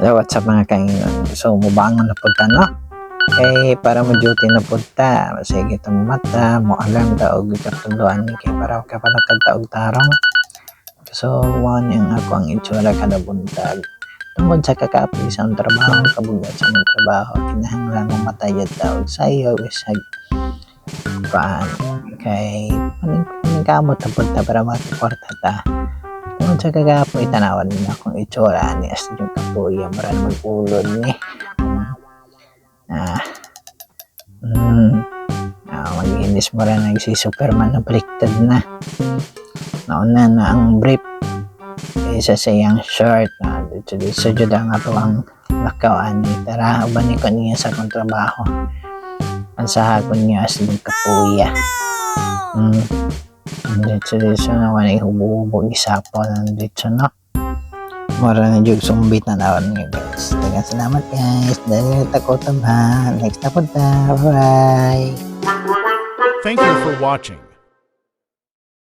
Hello, what's up mga kaingon? So, mubangon na punta, no? Kay para mo duty na punta, sige itong mata, mo alam ta og katuluan ni kay para ka pa nagkagtaog tarong. So, one yung ako ang itsura kada buntag. Tungkol sa kakapoy sa trabaho, kabugat sa mga trabaho, kinahanglan mo matayad taog sa iyo, isag paan. Kay, paning paning kamot na punta para matuporta ta. Sa kakapoy, tanawan nila kung itsura. Ni as yung kapoy, maran mag-ulod ni. Ah, mm, ah, mag-inis mo rin. Nagsi Superman na baliktad na. Nauna na ang brief. Isa sa iyang short. Na dito dito sa jud ang ato ang lakaw ani. Tara uban ni niya sa akong trabaho ansaha ko niya as yung kapuya. Mm. Dito na wala hubo-hubo gisapo na dito no Mara na jug sumbit na nawan nga guys. Dagan salamat guys. Dahil tako taban. Next na punta. Bye. Thank you for watching.